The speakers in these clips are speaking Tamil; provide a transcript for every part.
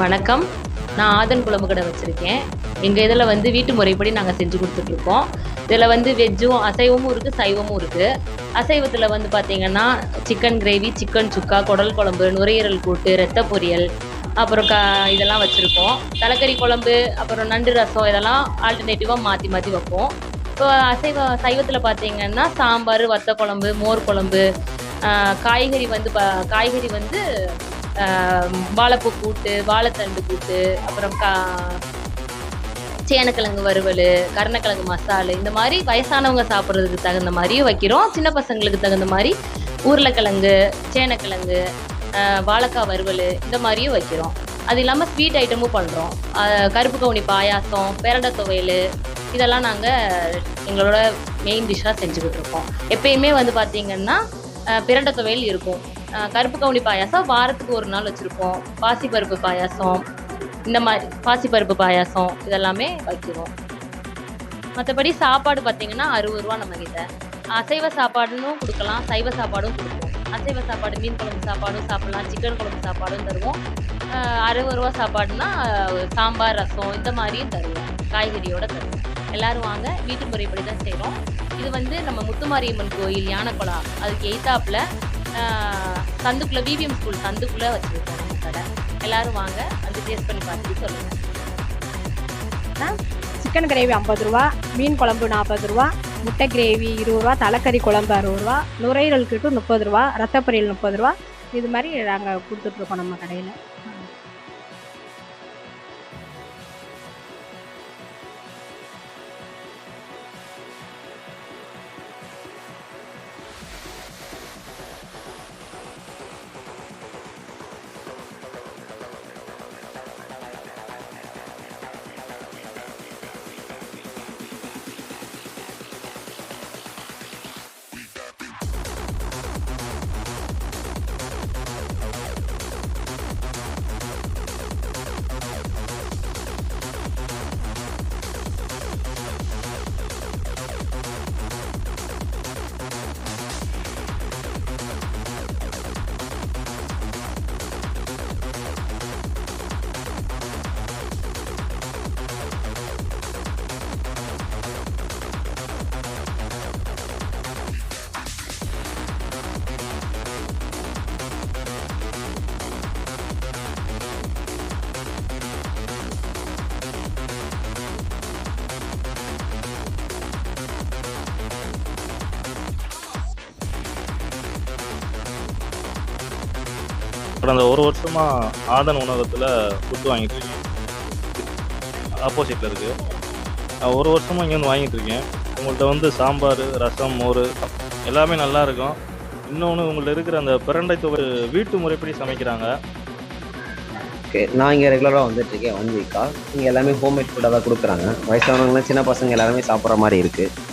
வணக்கம். நான் ஆதன் குழம்பு கடை வச்சுருக்கேன். எங்கள் இதில் வந்து வீட்டு முறைப்படி நாங்கள் செஞ்சு கொடுத்துட்ருக்கோம். இதில் வந்து வெஜ்ஜும் அசைவமும் இருக்குது சைவமும் இருக்குது அசைவத்தில் வந்து பார்த்திங்கன்னா சிக்கன் கிரேவி சிக்கன் சுக்கா குடல் குழம்பு நுரையீரல் கூட்டு ரத்த பொரியல் அப்புறம் க இதெல்லாம் வச்சுருக்கோம். தலைக்கறி குழம்பு அப்புறம் நண்டு ரசம் இதெல்லாம் ஆல்டர்னேட்டிவாக மாற்றி மாற்றி வைப்போம். இப்போ அசைவ சைவத்தில் பார்த்தீங்கன்னா சாம்பார் வத்த குழம்பு மோர் குழம்பு காய்கறி வந்து ப காய்கறி வந்து வாழைப்பூ கூட்டு வாழைத்தண்டு கூட்டு அப்புறம் கா சேனக்கிழங்கு வறுவல் கருணக்கிழங்கு மசாலு இந்த மாதிரி வயசானவங்க சாப்பிட்றதுக்கு தகுந்த மாதிரியும் வைக்கிறோம். சின்ன பசங்களுக்கு தகுந்த மாதிரி உருளைக்கிழங்கு சேனக்கிழங்கு வாழைக்காய் வறுவல் இந்த மாதிரியும் வைக்கிறோம். அது இல்லாமல் ஸ்வீட் ஐட்டமும் பண்ணுறோம் கருப்பு கவுனி பாயாசம் பிரண்டை துவையல் இதெல்லாம் நாங்கள் எங்களோட மெயின் டிஷ்ஷாக செஞ்சுக்கிட்டு இருக்கோம். எப்பயுமே வந்து பார்த்திங்கன்னா பிரண்டை துவையல் இருக்கும். கருப்பு கவுனி பாயாசம் வாரத்துக்கு ஒரு நாள் வச்சுருப்போம். பாசிப்பருப்பு பாயாசம் இந்த மாதிரி பாசிப்பருப்பு பாயாசம் இதெல்லாமே வைக்கிறோம். மற்றபடி சாப்பாடு பார்த்தீங்கன்னா அறுபது ரூபா நம்மக்கிட்ட அசைவ சாப்பாடுன்னு கொடுக்கலாம் சைவ சாப்பாடும் கொடுப்போம். அசைவ சாப்பாடு மீன் குழம்பு சாப்பாடும் சாப்பிடலாம் சிக்கன் குழம்பு சாப்பாடும் தருவோம். அறுபது ரூபா சாப்பாடுனா சாம்பார் ரசம் இந்த மாதிரியும் தருவோம். காய்கறியோட தருவோம். எல்லாரும் வாங்க வீட்டு முறைப்படி தான் செய்கிறோம் இது வந்து நம்ம முத்துமாரியம்மன் கோயில் யானைக்குளா அதுக்கு எய்த்தாப்பில் சந்துக்குள்ளே விவிஎம் ஸ்கூல் சந்துக்குள்ளே வச்சுருக்கோம் கடை. எல்லோரும் வாங்க வந்து டேஸ்ட் பண்ணி பார்த்துட்டு சொல்லுங்கள் சிக்கன் கிரேவி ஐம்பது ரூபா மீன் குழம்பு நாற்பது ரூபா முட்டை கிரேவி இருபது ரூபா தலைக்கறி குழம்பு அறுபது ரூபா நுரையீரல் கிட்டு முப்பது ரூபா ரத்தப்பொரியல் முப்பது ரூபா. இது மாதிரி நாங்கள் கொடுத்துட்ருக்கோம் நம்ம கடையில். கடந்த ஒரு வருஷமாக ஆதன் உணவகத்தில் ஃபுட்டு வாங்கிட்டு இருக்கேன். ஆப்போசிட்டில் இருக்குது நான் ஒரு வருஷமாக இங்கே வந்து வாங்கிட்டு இருக்கேன். உங்கள்கிட்ட வந்து சாம்பார் ரசம் மோர் எல்லாமே நல்லா இருக்கும். இன்னொன்று உங்கள்ட்ட இருக்கிற அந்த பிரண்டை துவை வீட்டு முறைப்படி சமைக்கிறாங்க. ஓகே நான் இங்கே ரெகுலராக வந்துட்டு இருக்கேன் ஒன் வீக்கா இங்கே எல்லாமே ஹோம்மேட் ஃபுட்டாக தான் கொடுக்குறாங்க. வயசானவங்களாம் சின்ன பசங்க எல்லாருமே சாப்பிட்ற மாதிரி இருக்குது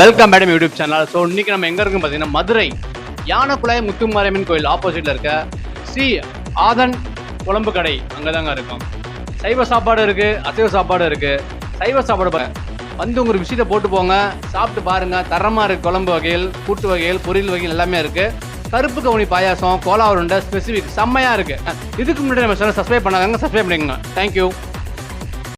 welcome madam YouTube channel so இன்னைக்கு நம்ம எங்க இருக்கோம் பார்த்தீங்கன்னா மதுரை. யானைக்குழாய் முத்துமாரியம்மன் கோயில் ஆப்போசிட்ல இருக்க ஸ்ரீ ஆதன் குழம்பு கடை அங்கே தாங்க இருக்கும். சைவ சாப்பாடு இருக்கு அசைவ சாப்பாடு இருக்கு. சைவ சாப்பாடு வந்து உங்க விஷயத்தை போட்டு போங்க. சாப்பிட்டு பாருங்க. தரமா இருக்கு குழம்பு வகையில் கூட்டு வகையில் பொரியல் வகையில் எல்லாமே இருக்கு. கருப்பு கவுனி பாயாசம் கோலா உருண்டை ஸ்பெசிஃபிக் செம்மையா இருக்கு. இதுக்கு முன்னாடி நம்ம சேனல் சப்ஸ்கிரைப் பண்ணாங்க சப்ஸ்கிரைப் பண்ணிக்கோங்க. Thank you